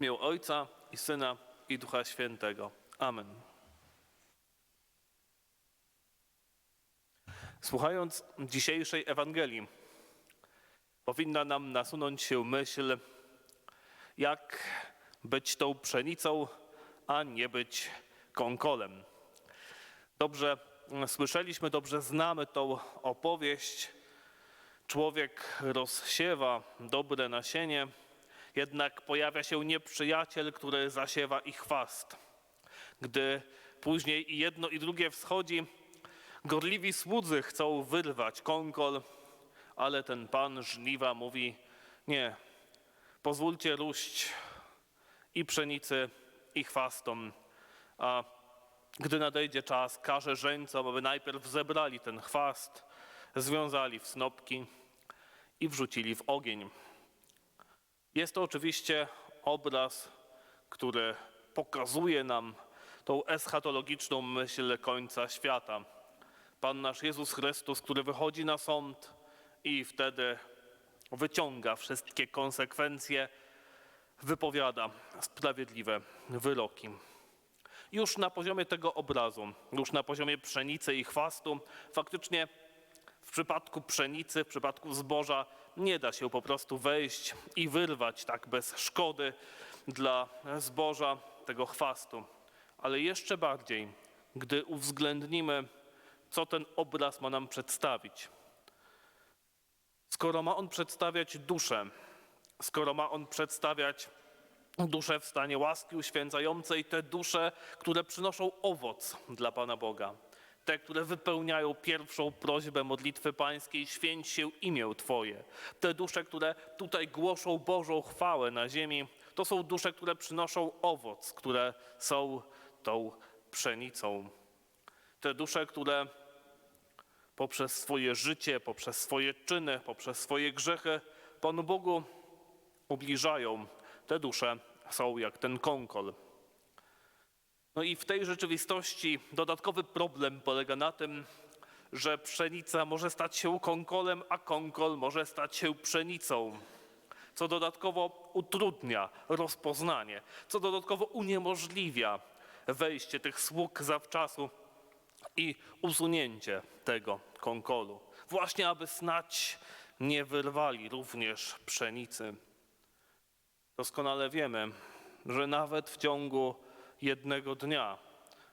Imię Ojca i Syna i Ducha Świętego. Amen. Słuchając dzisiejszej Ewangelii, powinna nam nasunąć się myśl, jak być tą pszenicą, a nie być konkolem. Dobrze słyszeliśmy, dobrze znamy tą opowieść. Człowiek rozsiewa dobre nasienie, jednak pojawia się nieprzyjaciel, który zasiewa ich chwast. Gdy później i jedno i drugie wschodzi, gorliwi słudzy chcą wyrwać kąkol, ale ten pan żniwa mówi: Nie, pozwólcie róść i pszenicy, i chwastom. A gdy nadejdzie czas, każe żeńcom, aby najpierw zebrali ten chwast, związali w snopki i wrzucili w ogień. Jest to oczywiście obraz, który pokazuje nam tą eschatologiczną myśl końca świata. Pan nasz Jezus Chrystus, który wychodzi na sąd i wtedy wyciąga wszystkie konsekwencje, wypowiada sprawiedliwe wyroki. Już na poziomie tego obrazu, już na poziomie pszenicy i chwastu, faktycznie w przypadku pszenicy, w przypadku zboża nie da się po prostu wejść i wyrwać tak bez szkody dla zboża tego chwastu. Ale jeszcze bardziej, gdy uwzględnimy, co ten obraz ma nam przedstawić. Skoro ma on przedstawiać duszę, skoro ma on przedstawiać dusze w stanie łaski uświęcającej, te dusze, które przynoszą owoc dla Pana Boga, te, które wypełniają pierwszą prośbę modlitwy pańskiej, święć się imię Twoje. Te dusze, które tutaj głoszą Bożą chwałę na ziemi, to są dusze, które przynoszą owoc, które są tą pszenicą. Te dusze, które poprzez swoje życie, poprzez swoje czyny, poprzez swoje grzechy Panu Bogu ubliżają, te dusze są jak ten kąkol. No i w tej rzeczywistości dodatkowy problem polega na tym, że pszenica może stać się kąkolem, a kąkol może stać się pszenicą, co dodatkowo utrudnia rozpoznanie, co dodatkowo uniemożliwia wejście tych sług zawczasu i usunięcie tego kąkolu. Właśnie aby snać nie wyrwali również pszenicy. Doskonale wiemy, że nawet w ciągu jednego dnia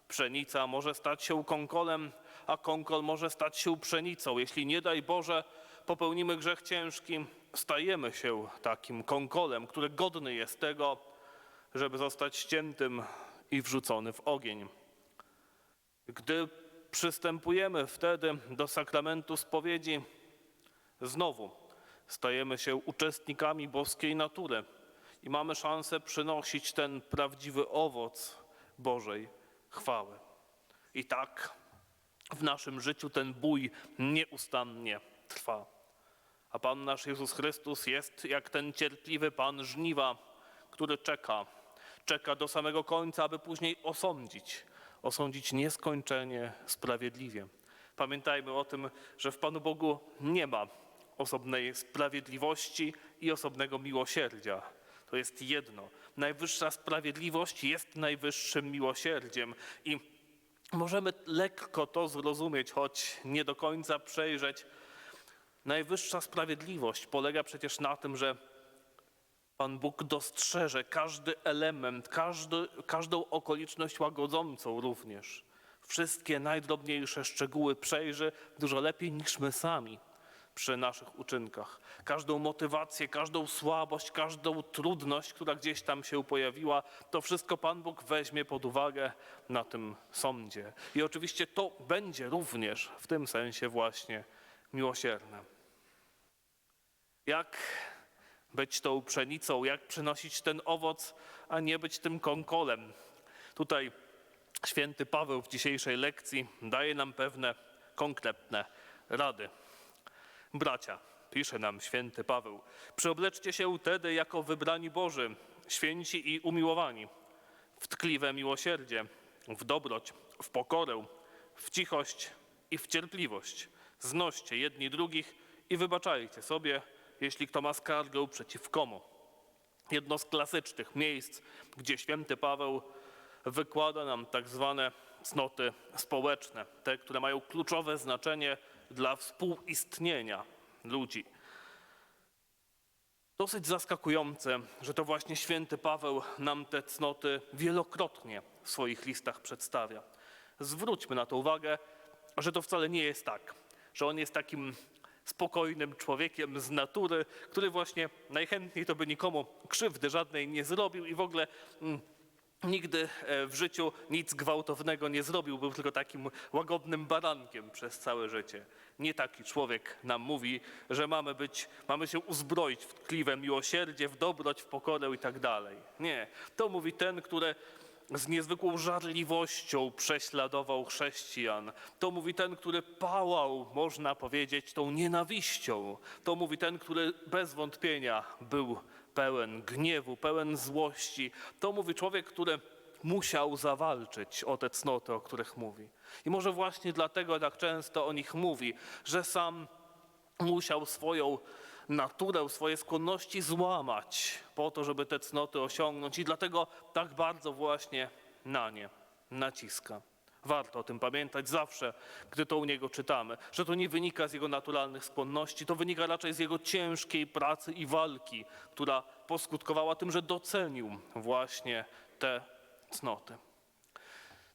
pszenica może stać się kąkolem, a kąkol może stać się pszenicą. Jeśli nie daj Boże popełnimy grzech ciężki, stajemy się takim kąkolem, który godny jest tego, żeby zostać ściętym i wrzucony w ogień. Gdy przystępujemy wtedy do sakramentu spowiedzi, znowu stajemy się uczestnikami boskiej natury i mamy szansę przynosić ten prawdziwy owoc Bożej chwały. I tak w naszym życiu ten bój nieustannie trwa. A Pan nasz Jezus Chrystus jest jak ten cierpliwy Pan żniwa, który czeka, czeka do samego końca, aby później osądzić, osądzić nieskończenie sprawiedliwie. Pamiętajmy o tym, że w Panu Bogu nie ma osobnej sprawiedliwości i osobnego miłosierdzia. To jest jedno. Najwyższa sprawiedliwość jest najwyższym miłosierdziem i możemy lekko to zrozumieć, choć nie do końca przejrzeć. Najwyższa sprawiedliwość polega przecież na tym, że Pan Bóg dostrzeże każdy element, każdy, każdą okoliczność łagodzącą również. Wszystkie najdrobniejsze szczegóły przejrzy dużo lepiej niż my sami przy naszych uczynkach. Każdą motywację, każdą słabość, każdą trudność, która gdzieś tam się pojawiła, to wszystko Pan Bóg weźmie pod uwagę na tym sądzie. I oczywiście to będzie również w tym sensie właśnie miłosierne. Jak być tą pszenicą, jak przynosić ten owoc, a nie być tym konkolem. Tutaj święty Paweł w dzisiejszej lekcji daje nam pewne konkretne rady. Bracia, pisze nam święty Paweł, przyobleczcie się tedy jako wybrani Boży, święci i umiłowani, w tkliwe miłosierdzie, w dobroć, w pokorę, w cichość i w cierpliwość. Znoście jedni drugich i wybaczajcie sobie, jeśli kto ma skargę przeciw komu. jedno z klasycznych miejsc, gdzie święty Paweł wykłada nam tak zwane cnoty społeczne, te, które mają kluczowe znaczenie dla współistnienia ludzi. Dosyć zaskakujące, że to właśnie święty Paweł nam te cnoty wielokrotnie w swoich listach przedstawia. Zwróćmy na to uwagę, że to wcale nie jest tak, że on jest takim spokojnym człowiekiem z natury, który właśnie najchętniej to by nikomu krzywdy żadnej nie zrobił i w ogóle mm, nigdy e, w życiu nic gwałtownego nie zrobił, był tylko takim łagodnym barankiem przez całe życie. Nie taki człowiek nam mówi, że mamy być, mamy się uzbroić w tkliwe miłosierdzie, w dobroć, w pokorę i tak dalej. Nie, to mówi ten, który z niezwykłą żarliwością prześladował chrześcijan. To mówi ten, który pałał, można powiedzieć, tą nienawiścią. To mówi ten, który bez wątpienia był pełen gniewu, pełen złości. To mówi człowiek, który musiał zawalczyć o te cnoty, o których mówi. I może właśnie dlatego tak często o nich mówi, że sam musiał swoją naturę, swoje skłonności złamać po to, żeby te cnoty osiągnąć i dlatego tak bardzo właśnie na nie naciska. Warto o tym pamiętać zawsze, gdy to u niego czytamy, że to nie wynika z jego naturalnych skłonności, to wynika raczej z jego ciężkiej pracy i walki, która poskutkowała tym, że docenił właśnie te cnoty.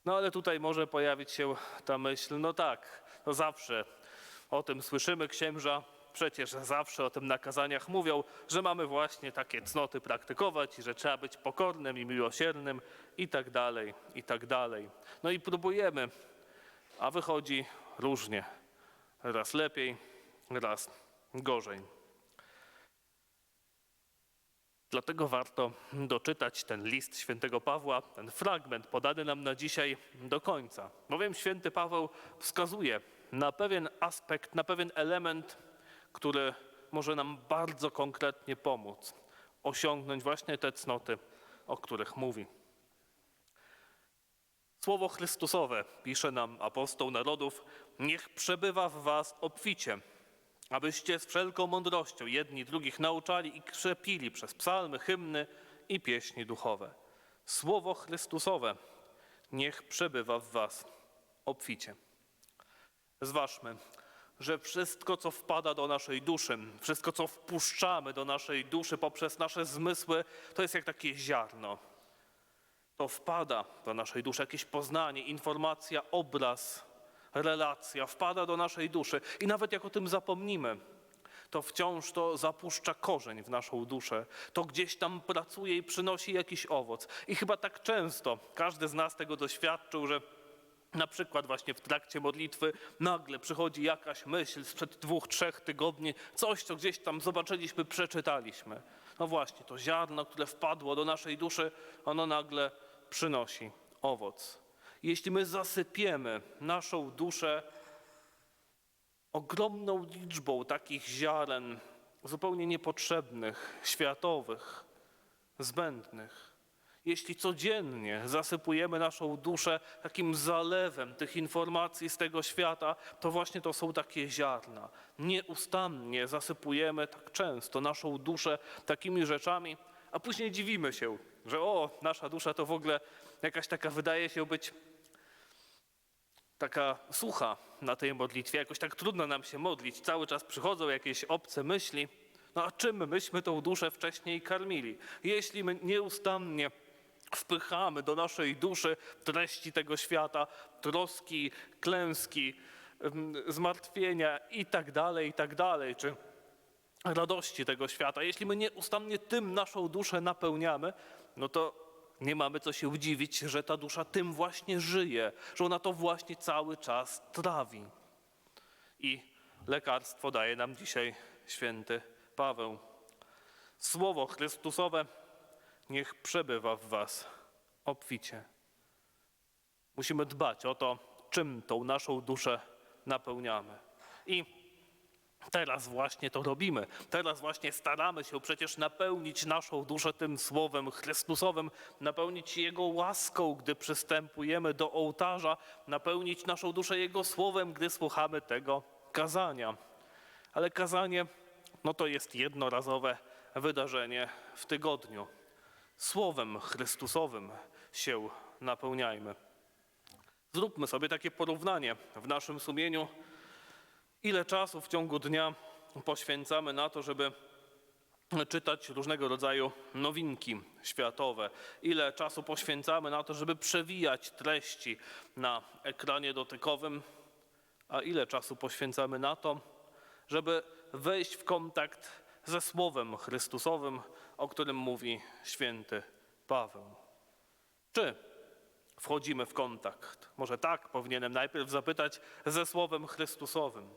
No ale tutaj może pojawić się ta myśl, no tak, no zawsze o tym słyszymy, księża przecież zawsze o tym na kazaniach mówią, że mamy właśnie takie cnoty praktykować i że trzeba być pokornym i miłosiernym i tak dalej, i tak dalej. No i próbujemy, a wychodzi różnie. Raz lepiej, raz gorzej. Dlatego warto doczytać ten list świętego Pawła, ten fragment podany nam na dzisiaj do końca. Bowiem święty Paweł wskazuje na pewien aspekt, na pewien element, który może nam bardzo konkretnie pomóc osiągnąć właśnie te cnoty, o których mówi. Słowo Chrystusowe, pisze nam apostoł narodów, niech przebywa w was obficie, abyście z wszelką mądrością jedni drugich nauczali i krzepili przez psalmy, hymny i pieśni duchowe. Słowo Chrystusowe niech przebywa w was obficie. Zważmy, że wszystko, co wpada do naszej duszy, wszystko, co wpuszczamy do naszej duszy poprzez nasze zmysły, to jest jak takie ziarno. To wpada do naszej duszy jakieś poznanie, informacja, obraz, relacja, wpada do naszej duszy. I nawet jak o tym zapomnimy, to wciąż to zapuszcza korzeń w naszą duszę. To gdzieś tam pracuje i przynosi jakiś owoc. I chyba tak często każdy z nas tego doświadczył, że na przykład właśnie w trakcie modlitwy nagle przychodzi jakaś myśl sprzed dwóch, trzech tygodni, coś, co gdzieś tam zobaczyliśmy, przeczytaliśmy. No właśnie, to ziarno, które wpadło do naszej duszy, ono nagle przynosi owoc. Jeśli my zasypiemy naszą duszę ogromną liczbą takich ziaren, zupełnie niepotrzebnych, światowych, zbędnych, jeśli codziennie zasypujemy naszą duszę takim zalewem tych informacji z tego świata, to właśnie to są takie ziarna. Nieustannie zasypujemy tak często naszą duszę takimi rzeczami, a później dziwimy się, że o, nasza dusza to w ogóle jakaś taka wydaje się być taka sucha na tej modlitwie, jakoś tak trudno nam się modlić. Cały czas przychodzą jakieś obce myśli. No a czym myśmy tą duszę wcześniej karmili? Jeśli my nieustannie wpychamy do naszej duszy treści tego świata, troski, klęski, zmartwienia i tak dalej, i tak czy radości tego świata, jeśli my nieustannie tym naszą duszę napełniamy, no to nie mamy co się dziwić, że ta dusza tym właśnie żyje, że ona to właśnie cały czas trawi. I lekarstwo daje nam dzisiaj święty Paweł. Słowo Chrystusowe niech przebywa w was obficie. Musimy dbać o to, czym tą naszą duszę napełniamy. I Teraz właśnie to robimy. Teraz właśnie staramy się przecież napełnić naszą duszę tym słowem Chrystusowym, napełnić Jego łaską, gdy przystępujemy do ołtarza, napełnić naszą duszę Jego słowem, gdy słuchamy tego kazania. Ale kazanie, no to jest jednorazowe wydarzenie w tygodniu. Słowem Chrystusowym się napełniajmy. Zróbmy sobie takie porównanie w naszym sumieniu, ile czasu w ciągu dnia poświęcamy na to, żeby czytać różnego rodzaju nowinki światowe, ile czasu poświęcamy na to, żeby przewijać treści na ekranie dotykowym, a ile czasu poświęcamy na to, żeby wejść w kontakt ze Słowem Chrystusowym, o którym mówi święty Paweł. Czy wchodzimy w kontakt? Może tak powinienem najpierw zapytać ze Słowem Chrystusowym.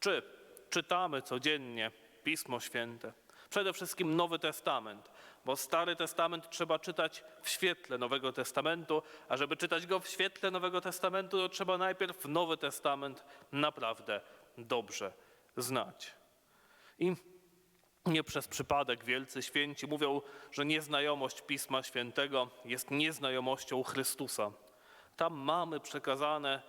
Czy czytamy codziennie Pismo Święte? Przede wszystkim Nowy Testament, bo Stary Testament trzeba czytać w świetle Nowego Testamentu, a żeby czytać go w świetle Nowego Testamentu, to trzeba najpierw Nowy Testament naprawdę dobrze znać. I nie przez przypadek wielcy święci mówią, że nieznajomość Pisma Świętego jest nieznajomością Chrystusa. Tam mamy przekazane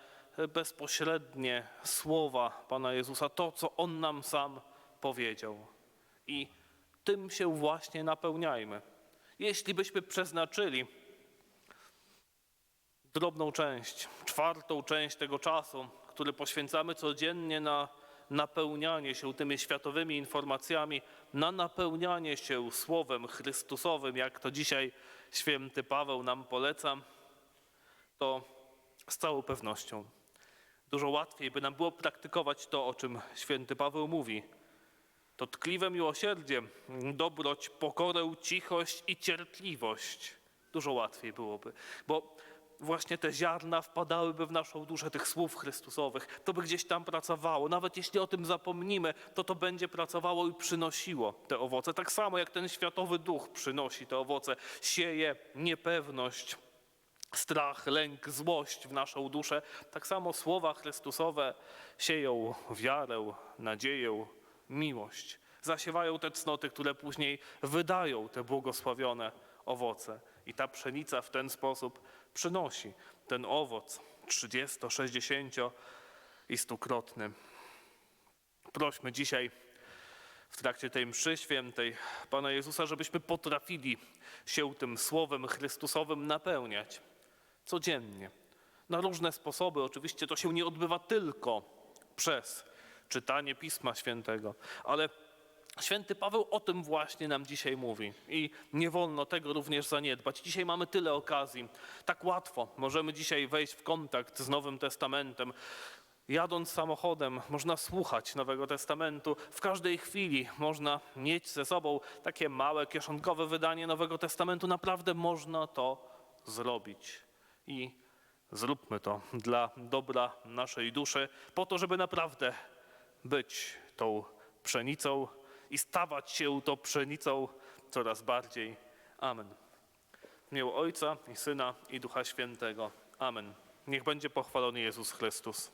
bezpośrednie słowa Pana Jezusa, to co On nam sam powiedział. I tym się właśnie napełniajmy. Jeśli byśmy przeznaczyli drobną część, czwartą część tego czasu, który poświęcamy codziennie na napełnianie się tymi światowymi informacjami, na napełnianie się Słowem Chrystusowym, jak to dzisiaj święty Paweł nam poleca, to z całą pewnością dużo łatwiej by nam było praktykować to, o czym święty Paweł mówi. To tkliwe miłosierdzie, dobroć, pokorę, cichość i cierpliwość. Dużo łatwiej byłoby, bo właśnie te ziarna wpadałyby w naszą duszę tych słów Chrystusowych. To by gdzieś tam pracowało. Nawet jeśli o tym zapomnimy, to to będzie pracowało i przynosiło te owoce. Tak samo jak ten światowy duch przynosi te owoce, sieje niepewność, strach, lęk, złość w naszą duszę, tak samo słowa Chrystusowe sieją wiarę, nadzieję, miłość. Zasiewają te cnoty, które później wydają te błogosławione owoce. I ta pszenica w ten sposób przynosi ten owoc 30, 60 i stukrotny. Prośmy dzisiaj w trakcie tej mszy świętej Pana Jezusa, żebyśmy potrafili się tym Słowem Chrystusowym napełniać codziennie. Na różne sposoby. Oczywiście to się nie odbywa tylko przez czytanie Pisma Świętego, ale święty Paweł o tym właśnie nam dzisiaj mówi i nie wolno tego również zaniedbać. Dzisiaj mamy tyle okazji, tak łatwo możemy dzisiaj wejść w kontakt z Nowym Testamentem. Jadąc samochodem, można słuchać Nowego Testamentu. W każdej chwili można mieć ze sobą takie małe, kieszonkowe wydanie Nowego Testamentu. Naprawdę można to zrobić. I zróbmy to dla dobra naszej duszy, po to, żeby naprawdę być tą pszenicą i stawać się tą pszenicą coraz bardziej. Amen. Imię Ojca i Syna i Ducha Świętego. Amen. Niech będzie pochwalony Jezus Chrystus.